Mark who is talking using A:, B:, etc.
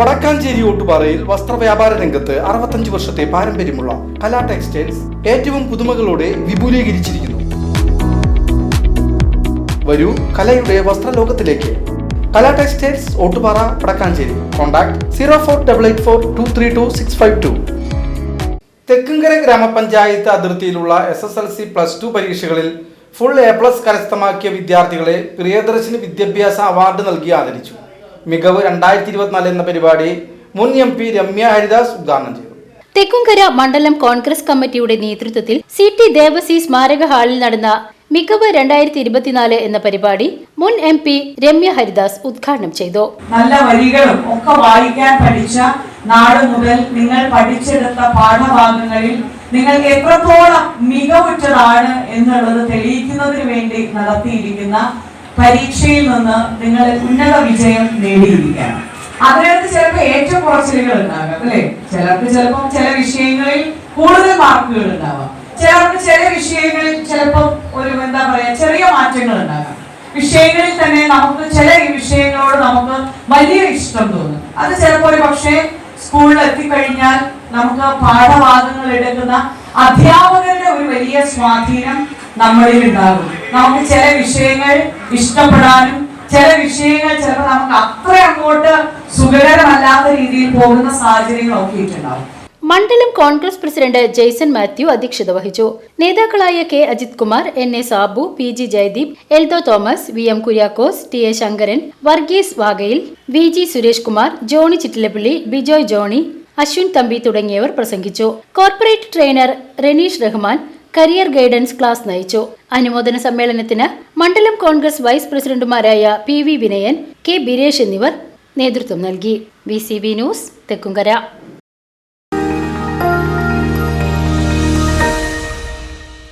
A: വടക്കാഞ്ചേരി ഓട്ടുപാറയിൽ വസ്ത്രവ്യാപാര രംഗത്ത് അറുപത്തഞ്ച് വർഷത്തെ പാരമ്പര്യമുള്ള കലാ ടെക്സ്റ്റൈൽസ് ഏറ്റവും പുതുമകളോടെ വിപുലീകരിച്ചിരിക്കുന്നു. വരൂ കലയുടെ വസ്ത്രലോകത്തിലേക്ക്. Kala textiles Ottupara Vadakkanchery. Contact zero four double eight four two three two six five two. Thekkumkara ഗ്രാമപഞ്ചായത്ത് അതിർത്തിയിലുള്ള S S L C plus two പരീക്ഷകളിൽ ഫുൾ എ പ്ലസ് കരസ്ഥമാക്കിയ വിദ്യാർത്ഥികളെ പ്രിയദർശിനി വിദ്യാഭ്യാസ അവാർഡ് നൽകി ആദരിച്ചു. മികവ് രണ്ടായിരത്തി ഇരുപത്തിനാല് എന്ന പരിപാടി മുൻ എം പി രമ്യ ഹരിദാസ് ഉദ്ഘാടനം ചെയ്തു.
B: തെക്കുംകര മണ്ഡലം കോൺഗ്രസ് കമ്മിറ്റിയുടെ നേതൃത്വത്തിൽ സി ടി ദേവസി സ്മാരക ഹാളിൽ നടന്ന മികവ് രണ്ടായിരത്തി ഇരുപത്തിനാല് എന്ന പരിപാടി മുൻ എം പി രമ്യ ഹരിദാസ് ഉദ്ഘാടനം ചെയ്തു.
C: നല്ല വരികളും ഒക്കെ വായിക്കാൻ പഠിച്ച നാട് മുതൽ നിങ്ങൾ പഠിച്ചെടുത്ത പാഠഭാഗങ്ങളിൽ നിങ്ങൾക്ക് എത്രത്തോളം മികവുറ്റതാണ് എന്നുള്ളത് തെളിയിക്കുന്നതിന് വേണ്ടി നടത്തിയിരിക്കുന്ന പരീക്ഷയിൽ നിന്ന് നിങ്ങൾ ഉന്നത വിജയം നേടിയിരിക്കുകയാണ്. അതിനകത്ത് ചിലപ്പോൾ ഏറ്റവും കുറച്ചിലുകൾ ഉണ്ടാകാം അല്ലേ? ചിലർക്ക് ചിലപ്പോൾ ചില വിഷയങ്ങളിൽ കൂടുതൽ മാർക്കുകൾ ഉണ്ടാവാം. ചിലർക്ക് ചില വിഷയങ്ങളിൽ ചിലപ്പോൾ ഒരു എന്താ പറയാ ചെറിയ മാറ്റങ്ങൾ ഉണ്ടാകാം. വിഷയങ്ങളിൽ തന്നെ നമുക്ക് ചില വിഷയങ്ങളോട് നമുക്ക് വലിയ ഇഷ്ടം തോന്നും. അത് ചിലപ്പോൾ ഒരു പക്ഷേ സ്കൂളിൽ എത്തിക്കഴിഞ്ഞാൽ നമുക്ക് പാഠഭാഗങ്ങൾ എടുക്കുന്ന അധ്യാപകരുടെ ഒരു വലിയ സ്വാധീനം നമ്മളിൽ ഉണ്ടാകും. നമുക്ക് ചില വിഷയങ്ങൾ ഇഷ്ടപ്പെടാനും ചില വിഷയങ്ങൾ ചിലപ്പോൾ നമുക്ക് അത്ര അങ്ങോട്ട് സുഖകരമല്ലാത്ത രീതിയിൽ പോകുന്ന സാഹചര്യങ്ങളൊക്കെ നോക്കിയിട്ടുണ്ടാവും
B: മണ്ഡലം കോൺഗ്രസ് പ്രസിഡന്റ് ജെയ്സൺ മാത്യു അധ്യക്ഷത വഹിച്ചു. നേതാക്കളായ K Ajith Kumar N A Sabu P G Jayadeep Eldho Thomas V M Kuriakose T A Shankaran Varghese വാഗയിൽ V G Suresh Kumar Johny Chittilappilly Bijoy Johny Ashwin Thampi തുടങ്ങിയവർ പ്രസംഗിച്ചു. Corporate trainer Renish Rahman career guidance class നയിച്ചു. അനുമോദന സമ്മേളനത്തിന് മണ്ഡലം Congress vice പ്രസിഡന്റുമാരായ P V Vinayan K Biresh എന്നിവർ നേതൃത്വം നൽകി. V news Thekkumkara.